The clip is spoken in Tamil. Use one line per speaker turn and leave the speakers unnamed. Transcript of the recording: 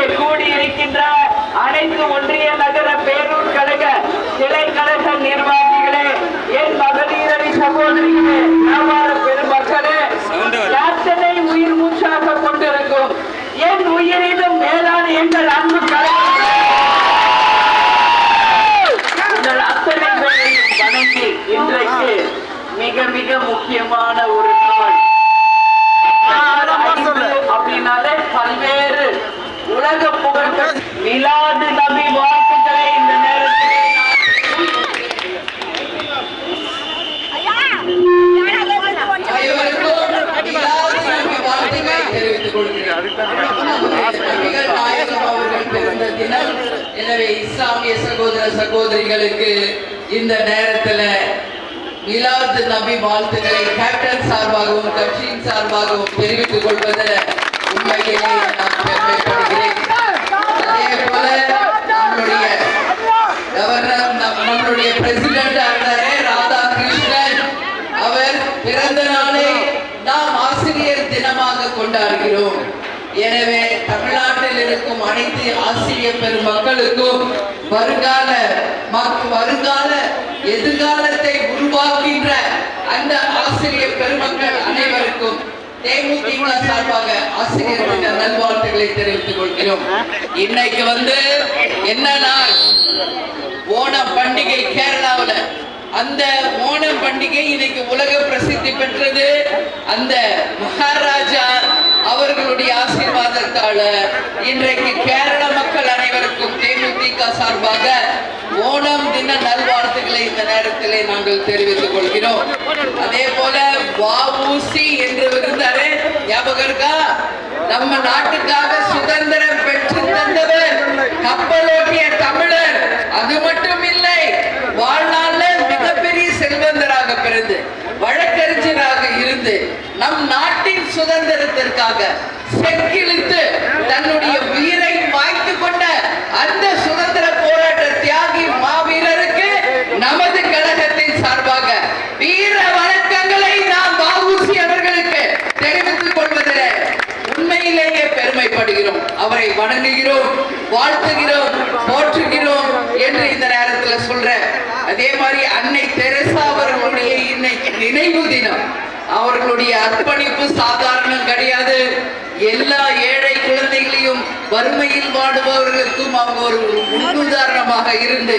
இங்கே கூடியிருக்கின்ற அனைத்து ஒன்றிய நகர பேரூர் கழக கிளை கழக நிர்வாகிகளே என் மகளிரணி சகோதரிகளே வியாபார பெருமக்களே கேப்டனை உயிர் மூச்சாக கொண்டிருக்கும். என் உயிரிலும் மேலான எங்கள் அன்பு உங்கள் அத்தனை வணங்கி இன்றைக்கு மிக மிக முக்கியமான ஒரு
எனவே இஸ்லாமிய சகோதர சகோதரிகளுக்கு இந்த நேரத்துல மிலாது நபி வாழ்த்துக்களை கேப்டன் சார்பாகவும் கட்சியின் சார்பாகவும் தெரிவித்துக் கொள்வதில் உண்மையிலே கொண்டாடுகிறோம். எனவே தமிழ்நாட்டில் இருக்கும் அனைத்து ஆசிரியர் பெருமக்களுக்கும் வருங்கால வருங்கால எதிர்காலத்தை உருவாக்கின்ற அந்த ஆசிரியர் பெருமக்கள் அனைவருக்கும் தேமுதிக சார்பாக ஆசிரியர் நல்வாழ்த்துக்களை தெரிவித்துக் கொள்கிறோம். இன்னைக்கு வந்து என்ன நாள்? ஓணம் பண்டிகை கேரளாவுல. அந்த ஓணம் பண்டிகை இன்னைக்கு உலக பிரசித்தி பெற்றது. அந்த மகாராஜா அவர்களுடைய ஆசீர்வாதத்தால இன்றைக்கு கேரள மக்கள் அனைவருக்கும் தேமுதிக சார்பாக ஓணம் தின நல்வாழ்த்துக்களை இந்த நேரத்திலே நாங்கள் தெரிவித்துக் கொள்கிறோம். அதே போல வாவூசி என்று இருந்தாரே ஞாபகம் இருக்கா? நம்ம நாட்டுக்காக சுதந்திரம் பெற்று தந்தவர் கப்பலோட்டிய நம் நாட்டின் சுதந்திரத்திற்காக செக்கிழித்து தன்னுடைய உயிரை வாய்த்து கொண்ட அந்த சுதந்திர போராட்ட தியாகி மாவீரருக்கு நமது கழகத்தின் சார்பாக வீர வணக்கங்களை நாம் பாபுசி அவர்களுக்கு தெரிவித்துக் கொள்வதில் உண்மையிலேயே பெருமைப்படுகிறோம். அவரை வணங்குகிறோம் வாழ்த்துகிறோம் போற்றுகிறோம் என்று இந்த நேரத்தில் சொல்ற. அதே மாதிரி அன்னை தெரசா அவர்களுடைய இன்னைக்கு நினைவு தினம். அவர்களுடைய அர்ப்பணிப்பு சாதாரணம் கிடையாது. எல்லா ஏழை குழந்தைகளையும் வறுமையில் வாடுபவர்களுக்கும் அவங்க ஒரு முன்னுதாரணமாக இருந்து